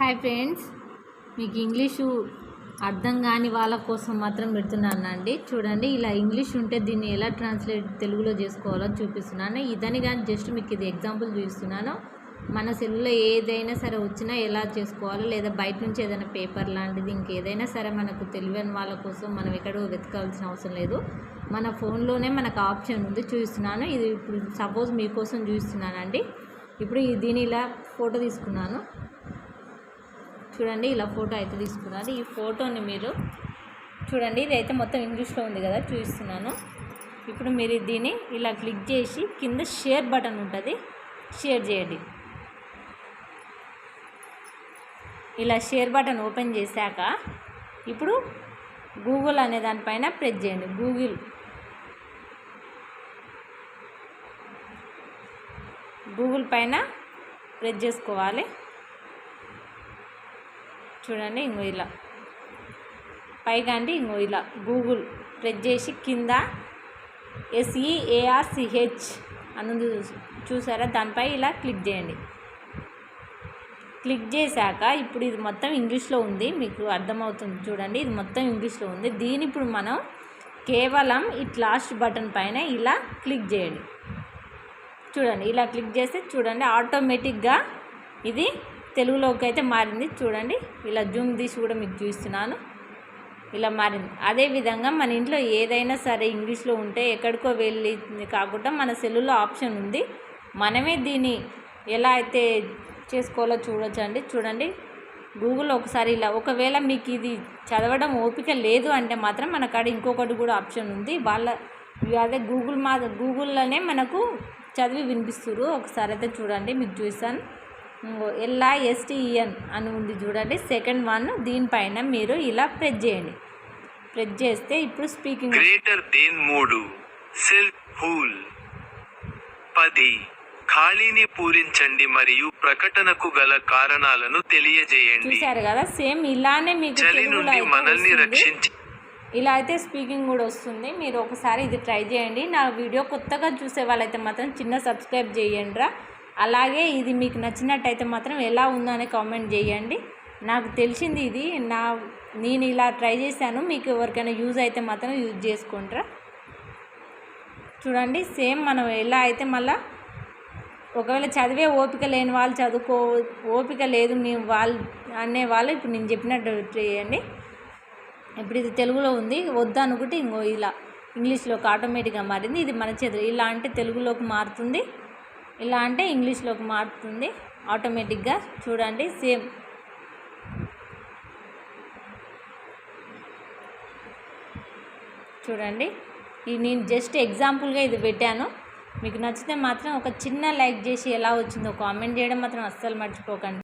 Hi friends మీకు English అర్థం కాని వాళ్ళ కోసం మాత్రం పెడుతున్నాను అండి. చూడండి ఇలా ఇంగ్లీష్ ఉంటే దీన్ని ఎలా ట్రాన్స్లేట్ తెలుగులో చేసుకోవాలో చూపిస్తున్నాను. ఇదని కానీ జస్ట్ మీకు ఇది ఎగ్జాంపుల్ చూపిస్తున్నాను. మన సెల్లో ఏదైనా సరే వచ్చినా ఎలా చేసుకోవాలో లేదా బయట నుంచి ఏదైనా పేపర్ లాంటిది ఇంకేదైనా సరే మనకు తెలియని వాళ్ళ కోసం మనం ఎక్కడో వెతకాల్సిన అవసరం లేదు. మన ఫోన్లోనే మనకు ఆప్షన్ ఉంది చూపిస్తున్నాను. ఇది ఇప్పుడు సపోజ్ మీకోసం చూపిస్తున్నానండి. ఇప్పుడు దీని ఇలా ఫోటో తీసుకున్నాను. చూడండి ఇలా ఫోటో అయితే తీసుకున్నారు ఈ ఫోటోని మీరు చూడండి ఇది అయితే మొత్తం ఇంగ్లీష్లో ఉంది కదా చూపిస్తున్నాను. ఇప్పుడు మీరు దీన్ని ఇలా క్లిక్ చేసి కింద షేర్ బటన్ ఉంటుంది షేర్ చేయండి. ఇలా షేర్ బటన్ ఓపెన్ చేశాక ఇప్పుడు గూగుల్ అనే దానిపైన ప్రెస్ చేయండి. గూగుల్. గూగుల్ పైన ప్రెస్ చేసుకోవాలి. చూడండి ఇంకో ఇలా. పైగా అంటే ఇంకో ఇలా. గూగుల్ ప్రెస్ చేసి కింద ఎస్ఈఏఆర్సిహెచ్ అని చూసారా? దానిపై ఇలా క్లిక్ చేయండి. క్లిక్ చేశాక ఇప్పుడు ఇది మొత్తం ఇంగ్లీష్లో ఉంది. మీకు అర్థమవుతుంది చూడండి ఇది మొత్తం ఇంగ్లీష్లో ఉంది. దీని ఇప్పుడు మనం కేవలం ఈ లాస్ట్ బటన్ పైన ఇలా క్లిక్ చేయండి. చూడండి ఇలా క్లిక్ చేస్తే చూడండి ఆటోమేటిక్గా ఇది తెలుగులోకి అయితే మారింది. చూడండి ఇలా జూమ్ తీసి కూడా మీకు చూస్తున్నాను ఇలా మారింది. అదేవిధంగా మన ఇంట్లో ఏదైనా సరే ఇంగ్లీష్లో ఉంటే ఎక్కడికో వెళ్ళి కాకుండా మన సెల్లులో ఆప్షన్ ఉంది. మనమే దీన్ని ఎలా అయితే చేసుకోవాలో చూడొచ్చండి. చూడండి గూగుల్ ఒకసారి ఇలా ఒకవేళ మీకు ఇది చదవడం ఓపిక లేదు అంటే మాత్రం మన కాడ ఇంకొకటి కూడా ఆప్షన్ ఉంది. వాళ్ళ అదే గూగుల్ మా గూగుల్లోనే మనకు చదివి వినిపిస్తురు ఒకసారి అయితే చూడండి మీకు చూస్తాను ఎల్ఐ ఎస్టీఈఎన్ అని ఉంది చూడండి. సెకండ్ వన్ దీనిపైన మీరు ఇలా ప్రెస్ చేయండి. ప్రెస్ చేస్తే ఇప్పుడు స్పీకింగ్ గ్రేటర్ దేన్ మూడు సెల్ హూల్ పది ఖాళీని పూరించండి మరియు ప్రకటనకు గల కారణాలను తెలియజేయండి. చూశారు కదా? సేమ్ ఇలానే మీకు చలి నుండి మనల్ని. రక్షించి ఇలా అయితే స్పీకింగ్ కూడా వస్తుంది. మీరు ఒకసారి ఇది ట్రై చేయండి. నా వీడియో కొత్తగా చూసే వాళ్ళైతే మాత్రం చిన్న సబ్స్క్రైబ్ చేయండి రా అలాగే ఇది మీకు నచ్చినట్టయితే మాత్రం ఎలా ఉందో అని కామెంట్ చేయండి. నాకు తెలిసింది ఇది. నా నేను ఇలా ట్రై చేశాను. మీకు ఎవరికైనా యూజ్ అయితే మాత్రం యూజ్ చేసుకుంటారా. చూడండి సేమ్ మనం ఎలా అయితే మళ్ళా ఒకవేళ చదివే ఓపిక లేని వాళ్ళు చదువుకో ఓపిక లేదు మీ వాళ్ళు అనే వాళ్ళు ఇప్పుడు నేను చెప్పినట్టు చేయండి. ఇప్పుడు ఇది తెలుగులో ఉంది. వద్దు అనుకుంటే ఇంకో ఇలా ఇంగ్లీష్లోకి ఆటోమేటిక్గా మారింది. ఇది మన చేతులు. ఇలా అంటే తెలుగులోకి మారుతుంది. ఇలా అంటే ఇంగ్లీష్లోకి మారుతుంది. ఆటోమేటిక్గా చూడండి సేమ్. చూడండి. ఇది నేను జస్ట్ ఎగ్జాంపుల్గా ఇది పెట్టాను. మీకు నచ్చితే మాత్రం ఒక చిన్న లైక్ చేసి ఎలా వచ్చిందో కామెంట్ చేయడం మాత్రం అస్సలు మర్చిపోకండి.